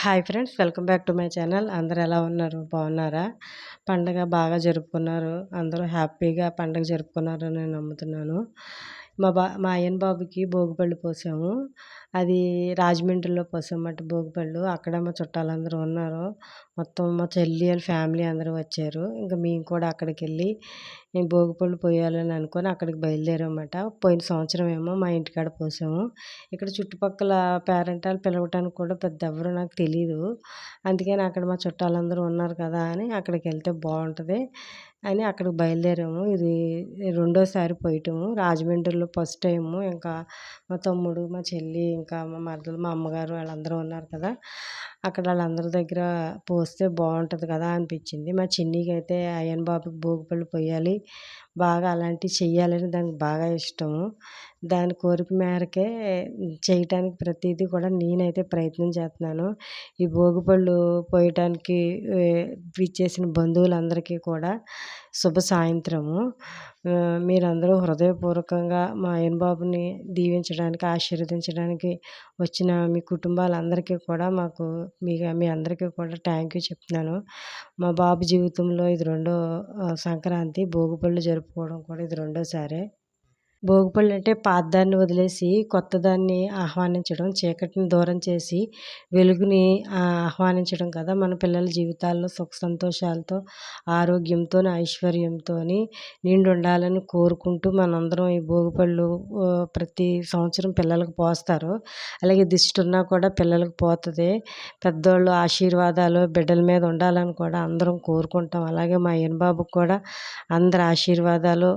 Hi friends welcome back to my channel. అందరు ఎలా ఉన్నారు? బాగున్నారా? పండగ బాగా జరుపుకున్నారు. అందరూ హ్యాపీగా పండగ జరుపుకున్నారు అని నేను నమ్ముతున్నాను. మా బా మా అయ్యన్ బాబుకి భోగిపళ్ళు పోసాము. అది రాజమండ్రిలో పోసామన్నమాట భోగిపళ్ళు. అక్కడ మా చుట్టాలందరూ ఉన్నారు. మొత్తం మా చెల్లి వాళ్ళ ఫ్యామిలీ అందరూ వచ్చారు. ఇంకా మేము కూడా అక్కడికి వెళ్ళి నేను భోగిపళ్ళు పోయాలని అనుకొని అక్కడికి బయలుదేరామన్నమాట. పోయిన సంవత్సరం ఏమో మా ఇంటికాడ పోసాము. ఇక్కడ చుట్టుపక్కల పేరెంటాలు పిలవటానికి కూడా పెద్ద ఎవరు నాకు తెలియదు అందుకని అక్కడ మా చుట్టాలందరూ ఉన్నారు కదా అని అక్కడికి వెళ్తే బాగుంటుంది అని అక్కడికి బయలుదేరాము. ఇది రెండోసారి పోయటము. రాజమండ్రిలో ఫస్ట్ టైము ఇంకా మా తమ్ముడు మా చెల్లి ఇంకా మా మరదలు మా అమ్మగారు వాళ్ళందరూ ఉన్నారు కదా. అక్కడ వాళ్ళందరి దగ్గర పోస్తే బాగుంటుంది కదా అనిపించింది. మా చిన్నికి అయితే అయ్యన్ బాబుకి భోగిపళ్ళు పోయాలి బాగా అలాంటివి చేయాలని దానికి బాగా ఇష్టము. దాని కోరిక మేరకే చేయటానికి ప్రతిదీ కూడా నేనైతే ప్రయత్నం చేస్తున్నాను ఈ భోగిపళ్ళు పోయటానికి విచ్చేసిన బంధువులందరికీ కూడా శుభ సాయంత్రము. మీరందరూ హృదయపూర్వకంగా మా ఆయన బాబుని దీవించడానికి ఆశీర్వదించడానికి వచ్చిన మీ కుటుంబాలందరికీ కూడా మాకు మీ మీ అందరికీ కూడా థ్యాంక్ యూ చెప్తున్నాను. మా బాబు జీవితంలో ఇది రెండో సంక్రాంతి భోగిపళ్ళు జరుపుకోవడం కూడా ఇది రెండోసారి. భోగిపళ్ళు అంటే పాతదాన్ని వదిలేసి కొత్తదాన్ని ఆహ్వానించడం చీకటిని దూరం చేసి వెలుగుని ఆహ్వానించడం కదా మన పిల్లల జీవితాల్లో సుఖ సంతోషాలతో ఆరోగ్యంతో ఐశ్వర్యంతో నిండు ఉండాలని కోరుకుంటూ మనందరం ఈ భోగిపళ్ళు ప్రతి సంవత్సరం పిల్లలకు పోస్తారు. అలాగే దిష్టి ఉన్నా కూడా పిల్లలకు పోతుంది. పెద్దోళ్ళు ఆశీర్వాదాలు బిడ్డల మీద ఉండాలని కూడా అందరం కోరుకుంటాం. అలాగే మా బాబుకు కూడా అందరి ఆశీర్వాదాలు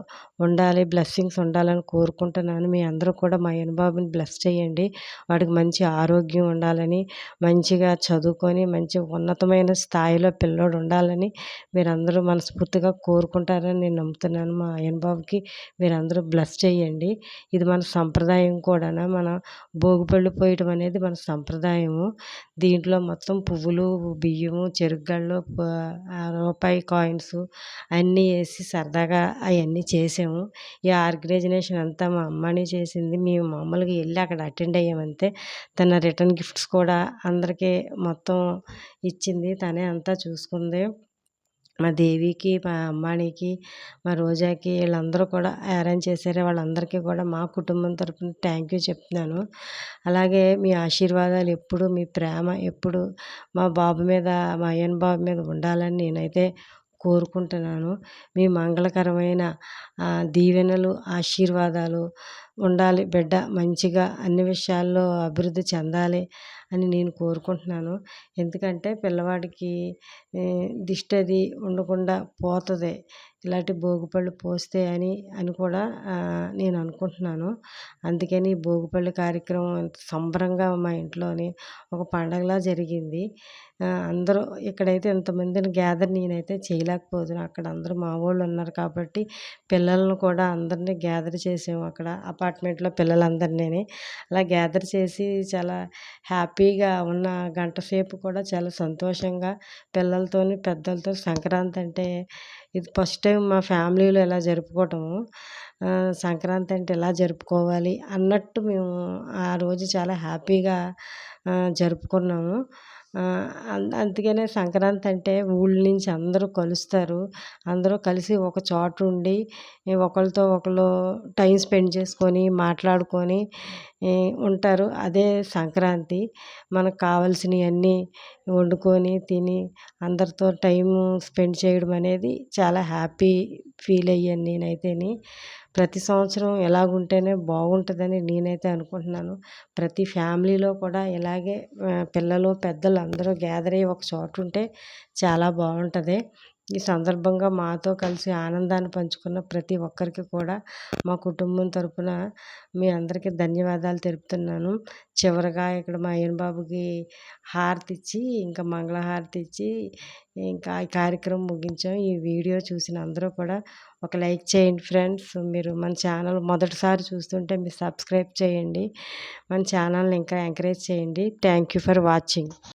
ఉండాలి బ్లెస్సింగ్స్ ఉండాలని కోరుకుంటున్నాను. మీ అందరూ కూడా మా బాబుని బ్లెస్ చేయండి. వాడికి మంచి ఆరోగ్యం ఉండాలని మంచిగా చదువుకొని మంచి ఉన్నతమైన స్థాయిలో పిల్లోడు ఉండాలని మీరందరూ మనస్ఫూర్తిగా కోరుకుంటారని నేను నమ్ముతున్నాను. మా బాబుకి మీరందరూ బ్లెస్ చేయండి. ఇది మన సంప్రదాయం కూడా మన భోగిపళ్ళు పోయటం అనేది మన సంప్రదాయము. దీంట్లో మొత్తం పువ్వులు బియ్యము చెరుగళ్ళు రూపాయి కాయిన్స్ అన్నీ వేసి సరదాగా అవన్నీ చేసాము. ఈ ఆర్గనైజేషన్ అంతా మా అమ్మని చేసింది. మేము మామూలుగా వెళ్ళి అక్కడ అటెండ్ అయ్యామంతే తన రిటర్న్ గిఫ్ట్స్ కూడా అందరికీ మొత్తం ఇచ్చింది. తనే అంతా చూసుకుంది. మా దేవికి మా అమ్మానికి మా రోజాకి వీళ్ళందరూ కూడా అరేంజ్ చేశారు. వాళ్ళందరికీ కూడా మా కుటుంబం తరఫున థ్యాంక్ యూ చెప్తున్నాను. అలాగే మీ ఆశీర్వాదాలు ఎప్పుడు మీ ప్రేమ ఎప్పుడు మా బాబు మీద మా అయ్యన్ బాబు మీద ఉండాలని నేనైతే కోరుకుంటున్నాను. మీ మంగళకరమైన దీవెనలు ఆశీర్వాదాలు ఉండాలి. బిడ్డ మంచిగా అన్ని విషయాల్లో అభివృద్ధి చెందాలి అని నేను కోరుకుంటున్నాను. ఎందుకంటే పిల్లవాడికి దిష్టి అది ఉండకుండా పోతుంది. ఇలాంటి భోగిపళ్ళు పోస్తే అని అని కూడా నేను అనుకుంటున్నాను. అందుకని భోగిపళ్ళు కార్యక్రమం సంబరంగా మా ఇంట్లోని ఒక పండగలా జరిగింది. అందరూ ఇక్కడైతే ఇంతమందిని గ్యాదర్ నేనైతే చేయలేకపోతున్నాను అక్కడ అందరూ మా వాళ్ళు ఉన్నారు కాబట్టి పిల్లలను కూడా అందరినీ గ్యాదర్ చేసాము అక్కడ. అపార్ట్మెంట్లో పిల్లలందరినీ అలా గ్యాదర్ చేసి చాలా హ్యాపీగా ఉన్న గంట సేపు కూడా చాలా సంతోషంగా పిల్లలతోని పెద్దలతో సంక్రాంతి అంటే ఇది ఫస్ట్ టైం మా ఫ్యామిలీలో ఇలా జరుపుకోవటము. సంక్రాంతి అంటే ఇలా జరుపుకోవాలి అన్నట్టు మేము ఆ రోజు చాలా హ్యాపీగా జరుపుకున్నాము. అందుకనే సంక్రాంతి అంటే ఊళ్ళ నుంచి అందరూ కలుస్తారు. అందరూ కలిసి ఒక చోట ఉండి ఒకరితో ఒకరు టైం స్పెండ్ చేసుకొని మాట్లాడుకొని ఉంటారు. అదే సంక్రాంతి. మనకు కావాల్సినవి అన్నీ వండుకొని తిని అందరితో టైం స్పెండ్ చేయడం అనేది చాలా హ్యాపీ ఫీల్ అయ్యాను నేనైతేని. ప్రతి సంవత్సరం ఎలాగుంటేనే బాగుంటుందని నేనైతే అనుకుంటున్నాను. ప్రతి ఫ్యామిలీలో కూడా ఇలాగే పిల్లలు పెద్దలు అందరూ గ్యాదర్ అయ్యి ఒక చోట ఉంటే చాలా బాగుంటుంది. ఈ సందర్భంగా మాతో కలిసి ఆనందాన్ని పంచుకున్న ప్రతి ఒక్కరికి కూడా మా కుటుంబం తరపున మీ అందరికీ ధన్యవాదాలు తెలుపుతున్నాను. చివరగా ఇక్కడ మా అయ్యన్ బాబుకి హారతి ఇచ్చి ఇంకా మంగళహారతి ఇచ్చి ఇంకా ఈ కార్యక్రమం ముగించాం. ఈ వీడియో చూసిన అందరూ కూడా ఒక లైక్ చేయండి ఫ్రెండ్స్. మీరు మన ఛానల్ మొదటిసారి చూస్తుంటే మీరు సబ్స్క్రైబ్ చేయండి. మన ఛానల్ని ఇంకా ఎంకరేజ్ చేయండి. Thank you for watching.